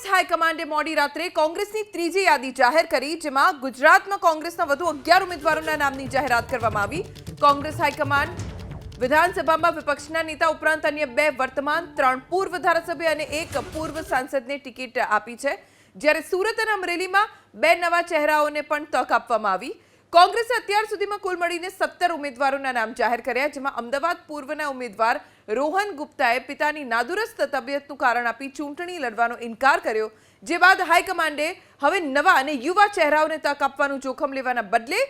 કોંગ્રેસ હાઈકમાન્ડે મોડી રાત્રે કોંગ્રેસની ત્રીજી યાદી જાહેર કરી, જેમાં ગુજરાતમાં કોંગ્રેસના વધુ અગિયાર ઉમેદવારોના નામની જાહેરાત કરવામાં આવી. કોંગ્રેસ હાઈકમાન્ડ વિધાનસભામાં વિપક્ષના નેતા ઉપરાંત અન્ય બે વર્તમાન, ત્રણ પૂર્વ ધારાસભ્ય અને એક પૂર્વ સાંસદને ટિકિટ આપી છે. જ્યારે સુરત અને અમરેલીમાં બે નવા ચહેરાઓને પણ તક આપવામાં આવી. કોંગ્રેસે અત્યાર સુધીમાં કુલ મળીને સત્તર ઉમેદવારોના નામ જાહેર કર્યા, જેમાં અમદાવાદ પૂર્વના ઉમેદવાર રોહન ગુપ્તાએ પિતાની નાદુરસ્ત તબિયતનું કારણ આપી ચૂંટણી લડવાનો ઇનકાર કર્યો, જે બાદ હાઈકમાન્ડે હવે નવા અને યુવા ચહેરાઓને તક આપવાનું જોખમ લેવાના બદલે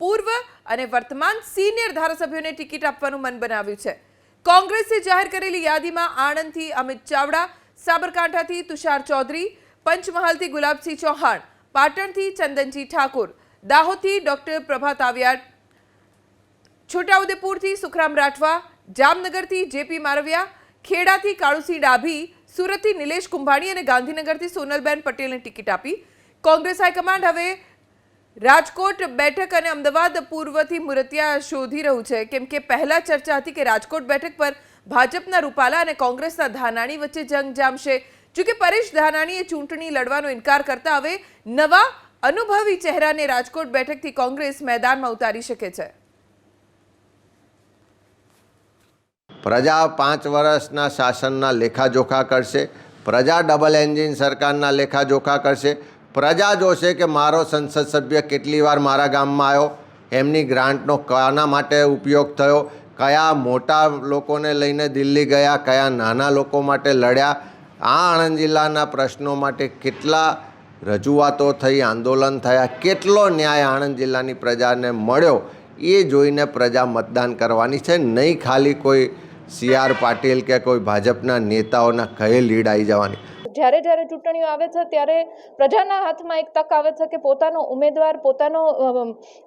પૂર્વ અને વર્તમાન સિનિયર ધારાસભ્યોને ટિકિટ આપવાનું મન બનાવ્યું છે. કોંગ્રેસે જાહેર કરેલી યાદીમાં આણંદથી અમિત ચાવડા, સાબરકાંઠાથી તુષાર ચૌધરી, પંચમહાલથી ગુલાબસિંહ ચૌહાણ, પાટણથી ચંદનજી ઠાકોર દાહોદથી ડોક્ટર પ્રભાત આવ્યાડ છોટાઉદેપુરથી સુખરામ રાઠવા, જામનગરથી જેપી મારવિયા, ખેડાથી કાળુસિંહ ડાભી, સુરતથી નિલેશ કુંભાણી અને ગાંધીનગરથી સોનલબેન પટેલને ટિકિટ આપી. કોંગ્રેસ હાઈકમાન્ડ હવે રાજકોટ બેઠક અને અમદાવાદ પૂર્વથી મુરતિયા શોધી રહ્યું છે. કેમ કે પહેલા ચર્ચા હતી કે રાજકોટ બેઠક પર ભાજપના રૂપાલા અને કોંગ્રેસના ધાનાણી વચ્ચે જંગ જામશે. જોકે પરેશ ધાનાણીએ ચૂંટણી લડવાનો ઇનકાર કરતા હવે નવા અનુભવી ચહેરાને રાજકોટ બેઠકથી કોંગ્રેસ મેદાનમાં ઉતારી શકે છે. પ્રજા પાંચ વર્ષના શાસનના લેખાજોખા કરશે. પ્રજા ડબલ એન્જિન સરકારના લેખાજોખા કરશે. પ્રજા જોશે કે મારો સંસદ સભ્ય કેટલી વાર મારા ગામમાં આવ્યો. એમની ગ્રાન્ટનો કાના માટે ઉપયોગ થયો. કયા મોટા લોકોને લઈને દિલ્હી ગયા, કયા નાના લોકો માટે લડ્યા. આ આણંદ જિલ્લાના પ્રશ્નો માટે કેટલા રજૂઆતો થઈ, આંદોલન થયા, કેટલો ન્યાય આણંદ જિલ્લાની પ્રજાને મળ્યો એ જોઈને પ્રજા મતદાન કરવાની છે. નહીં ખાલી કોઈ સી આર પાટીલ કે કોઈ ભાજપના નેતાઓના કહે લીડ આવી જવાની. જ્યારે જ્યારે ચૂંટણીઓ આવે છે, ત્યારે પ્રજાના હાથમાં એક તક આવે છે કે પોતાનો ઉમેદવાર, પોતાનો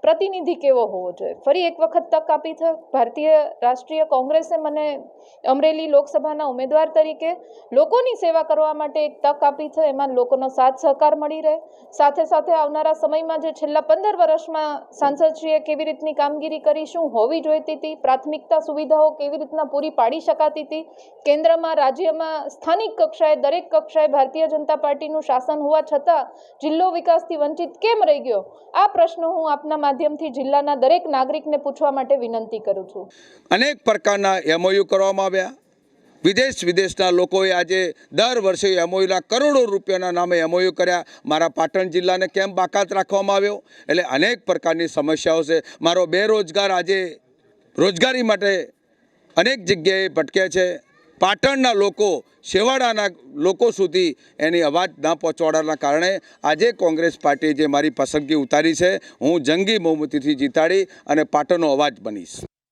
પ્રતિનિધિ કેવો હોવો જોઈએ. ફરી એક વખત તક આપી છે ભારતીય રાષ્ટ્રીય કોંગ્રેસે મને અમરેલી લોકસભાના ઉમેદવાર તરીકે લોકોની સેવા કરવા માટે એક તક આપી છે. એમાં લોકોનો સાથ સહકાર મળી રહે. સાથે સાથે આવનારા સમયમાં જે છેલ્લા પંદર વર્ષમાં સાંસદશ્રીએ કેવી રીતની કામગીરી કરી, શું હોવી જોઈતી હતી પ્રાથમિકતા સુવિધાઓ કેવી રીતના પૂરી પાડી શકાતી હતી કેન્દ્રમાં, રાજ્યમાં સ્થાનિક કક્ષાએ દરેક કક્ષાએ ભારતીય જનતા પાર્ટીનું શાસન હોવા છતાં જિલ્લો વિકાસથી વંચિત કેમ રહી ગયો? આ પ્રશ્ન હું આપના માધ્યમથી જિલ્લાના દરેક નાગરિકને પૂછવા માટે વિનંતી કરું છું. અનેક પ્રકારના એમઓયુ કરવામાં આવ્યા. વિદેશ વિદેશના લોકોએ આજે દર વર્ષે એમઓયુના કરોડો રૂપિયાના નામે એમઓયુ કર્યા. મારા પાટણ જિલ્લાને કેમ બાકાત રાખવામાં આવ્યો? એટલે અનેક પ્રકારની સમસ્યાઓ છે. મારો બેરોજગાર આજે રોજગારી માટે અનેક જગ્યાએ ભટકે છે. પાટણના લોકો, છેવાડાના લોકો સુધી એની અવાજ ના પહોંચવાડાના કારણે આજે કોંગ્રેસ પાર્ટીએ જે મારી પસંદગી ઉતારી છે, હું જંગી બહુમતીથી જીતાડી અને પાટણનો અવાજ બનીશ.